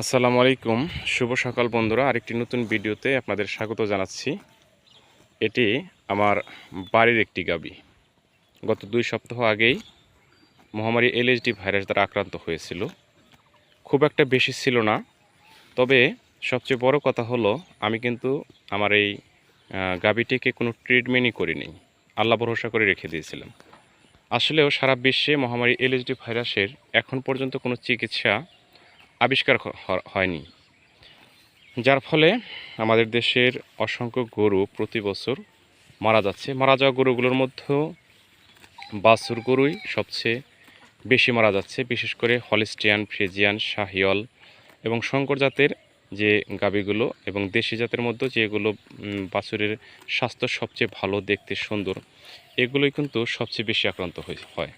আসসালামু আলাইকুম। শুভ সকাল বন্ধুরা। আরেকটি নতুন ভিডিওতে আপনাদের স্বাগত জানাচ্ছি। এটি আমার বাড়ির একটি গাবি। গত দুই সপ্তাহ আগেই মহামারী এলএসডি ভাইরাস দ্বারা আক্রান্ত হয়েছিল। খুব একটা বেশি ছিল না। তবে সবচেয়ে বড় কথা হলো, আমি কিন্তু আমার এই গাবিটিকে কোনো ট্রিটমেন্টই করিনি। আল্লাহ ভরসা করে রেখে দিয়েছিলাম। আসলেও সারা বিশ্বে মহামারী এলএসডি ভাইরাসের এখন পর্যন্ত কোনো চিকিৎসা আবিষ্কার হয়নি। যার ফলে আমাদের দেশের অসংখ্য গরু প্রতি বছর মারা যাচ্ছে। মারা যাওয়া গরুগুলোর মধ্যেও বাছুর গরুই সবচেয়ে বেশি মারা যাচ্ছে, বিশেষ করে হলিস্টিয়ান, ফ্রিজিয়ান শাহিয়ল এবং শঙ্কর জাতের যে গাবিগুলো এবং দেশি জাতের মধ্যে যেগুলো বাছুরের স্বাস্থ্য সবচেয়ে ভালো, দেখতে সুন্দর, এগুলোই কিন্তু সবচেয়ে বেশি আক্রান্ত হয়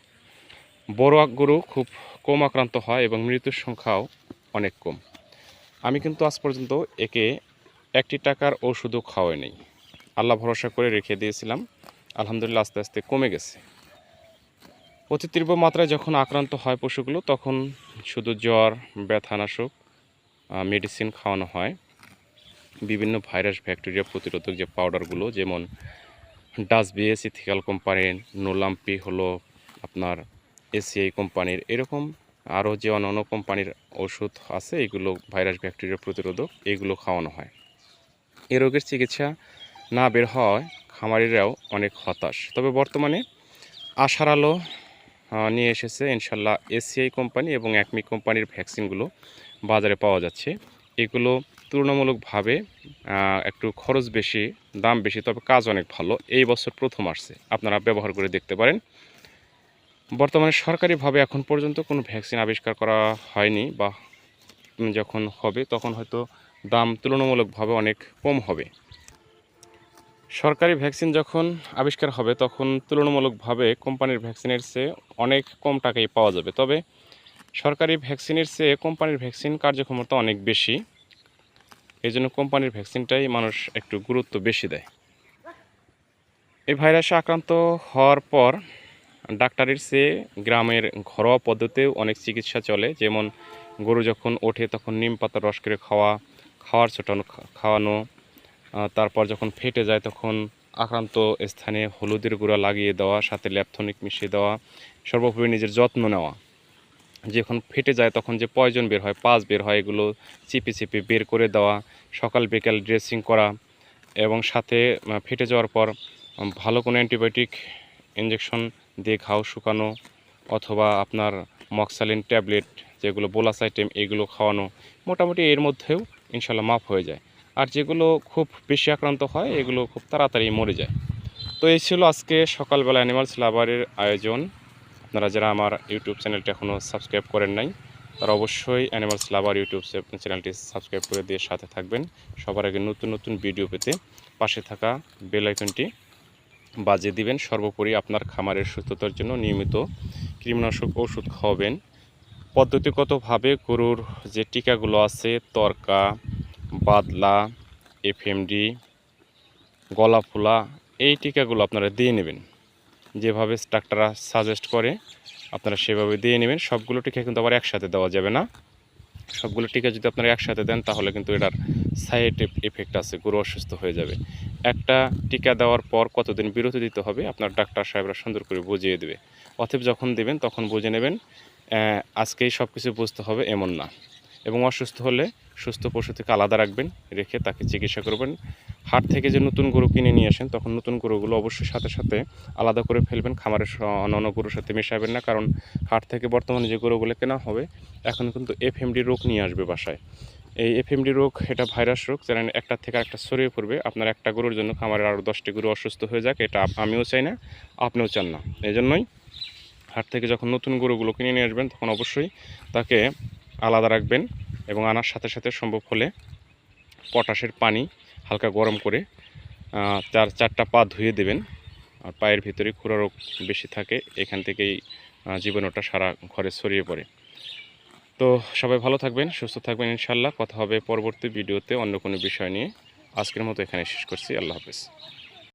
বড় গরু খুব কম আক্রান্ত হয় এবং মৃত্যুর সংখ্যাও অনেক কম। আমি কিন্তু আজ পর্যন্ত একে একটি টাকার ওষুধও খাওয়াই নেই। আল্লাহ ভরসা করে রেখে দিয়েছিলাম। আলহামদুলিল্লাহ আস্তে আস্তে কমে গেছে। অতি তীব্র মাত্রায় যখন আক্রান্ত হয় পশুগুলো, তখন শুধু জ্বর, ব্যথানাশক মেডিসিন খাওয়ানো হয়। বিভিন্ন ভাইরাস, ব্যাকটেরিয়া প্রতিরোধক যে পাউডারগুলো যেমন ডাসবিএস ইথিক্যাল কোম্পানির নোলাম্পি হলো আপনার এসিআই কোম্পানির এরকম আরও যে অন্যান্য কোম্পানির ওষুধ আছে, এগুলো ভাইরাস ব্যাকটেরিয়া প্রতিরোধক, এগুলো খাওয়ানো হয়। এ রোগের চিকিৎসা না বের হওয়ায় খামারিরাও অনেক হতাশ। তবে বর্তমানে আশার আলো নিয়ে এসেছে ইনশাল্লাহ এসিআই কোম্পানি এবং একমি কোম্পানির ভ্যাকসিনগুলো বাজারে পাওয়া যাচ্ছে। এগুলো তুলনামূলকভাবে একটু খরচ বেশি, দাম বেশি, তবে কাজ অনেক ভালো। এই বছর প্রথম আসছে। আপনারা ব্যবহার করে দেখতে পারেন। বর্তমানে সরকারিভাবে এখন পর্যন্ত কোনো ভ্যাকসিন আবিষ্কার করা হয়নি বা যখন হবে তখন হয়তো দাম তুলনামূলকভাবে অনেক কম হবে। সরকারি ভ্যাকসিন যখন আবিষ্কার হবে তখন তুলনামূলকভাবে কোম্পানির ভ্যাকসিনের চেয়ে অনেক কম টাকায় পাওয়া যাবে। তবে সরকারি ভ্যাকসিনের চেয়ে কোম্পানির ভ্যাকসিন কার্যক্ষমতা অনেক বেশি। এই জন্য কোম্পানির ভ্যাকসিনটাই মানুষ একটু গুরুত্ব বেশি দেয়। এই ভাইরাসে আক্রান্ত হওয়ার পর ডাক্তারের চেয়ে গ্রামের ঘরোয়া পদ্ধতিতেও অনেক চিকিৎসা চলে। যেমন গরু যখন ওঠে তখন নিম পাতার রস করে খাওয়া, খাওয়ার ছোটানো খাওয়ানো তারপর যখন ফেটে যায় তখন আক্রান্ত স্থানে হলুদের গুঁড়া লাগিয়ে দেওয়া, সাথে ল্যাপথনিক মিশিয়ে দেওয়া, সর্বোপরি নিজের যত্ন নেওয়া। যখন ফেটে যায় তখন যে পয়জন বের হয়, পাঁচ বের হয়, এগুলো চিপে চিপে বের করে দেওয়া, সকাল বিকাল ড্রেসিং করা এবং সাথে ফেটে যাওয়ার পর ভালো কোনো অ্যান্টিবায়োটিক ইঞ্জেকশন দিয়ে ঘাও শুকানো অথবা আপনার মক্সালিন ট্যাবলেট যেগুলো বোলাস আইটেম এগুলো খাওয়ানো মোটামুটি এর মধ্যেও ইনশাল্লাহ মাফ হয়ে যায়। আর যেগুলো খুব বেশি আক্রান্ত হয়, এগুলো খুব তাড়াতাড়ি মরে যায়। তো এই ছিল আজকে সকালবেলা অ্যানিমালস লাভারের আয়োজন। আপনারা যারা আমার ইউটিউব চ্যানেলটি এখনও সাবস্ক্রাইব করেন নাই, তারা অবশ্যই অ্যানিমালস লাভার ইউটিউব চ্যানেলটি সাবস্ক্রাইব করে দিয়ে সাথে থাকবেন। সবার আগে নতুন নতুন ভিডিও পেতে পাশে থাকা বেল আইকনটি বাজিয়ে দিবেন। সর্বোপরি আপনার খামারের সুস্থতার জন্য নিয়মিত কীটনাশক ওষুধ খাওয়াবেন। পদ্ধতিগতভাবে গরুর যে টিকাগুলো আছে, তরকা, বাদলা, এফএমডি গলা ফোলা এই টিকাগুলো আপনারা দিয়ে নেবেন। যেভাবে ডাক্তাররা সাজেস্ট করে, আপনারা সেভাবে দিয়ে নেবেন। সবগুলো টিকা কিন্তু আবার একসাথে দেওয়া যাবে না। সবগুলো টিকা যদি আপনারা একসাথে দেন, তাহলে কিন্তু এটার সাইড এফেক্ট আছে, গরু অসুস্থ হয়ে যাবে। একটা টিকা দেওয়ার পর কতদিন বিরতি দিতে হবে, আপনার ডাক্তার সাহেবরা সুন্দর করে বুঝিয়ে দেবে। অতএব যখন দেবেন, তখন বুঝে নেবেন আজকেই সব কিছু বুঝতে হবে এমন না। এবং অসুস্থ হলে সুস্থ পশু থেকে আলাদা রাখবেন, রেখে তাকে চিকিৎসা করবেন। হাট থেকে যে নতুন গরু কিনে নিয়ে আসেন, তখন নতুন গরুগুলো অবশ্যই সাথে সাথে আলাদা করে ফেলবেন, খামারের অন্যান্য গরুর সাথে মেশাবেন না। কারণ হাট থেকে বর্তমানে যে গরুগুলো কেনা হবে, এখন কিন্তু এফএমডি রোগ নিয়ে আসবে বাসায়। এই এফএমডি রোগ, এটা ভাইরাস রোগ, যারা একটা থেকে একটা ছড়িয়ে পড়বে, আপনার একটা গরুর জন্য খামারের আরও দশটি গরু অসুস্থ হয়ে যাক, এটা আমিও চাই না, আপনিও চান না। এই জন্যই হাট থেকে যখন নতুন গরুগুলো কিনে নিয়ে আসবেন, তখন অবশ্যই তাকে আলাদা রাখবেন এবং আনার সাথে সাথে সম্ভব হলে পটাশের পানি হালকা গরম করে চার চারটা পা ধুয়ে দেবেন, আর পায়ের ভিতরে খুরা রোগ বেশি থাকে, এখান থেকেই জীবাণুটা সারা ঘরে ছড়িয়ে পড়ে। তো সবাই ভালো থাকবেন, সুস্থ থাকবেন ইনশাল্লাহ কথা হবে পরবর্তী ভিডিওতে অন্য কোনো বিষয় নিয়ে। আজকের মতো এখানে শেষ করছি। আল্লাহ হাফেজ।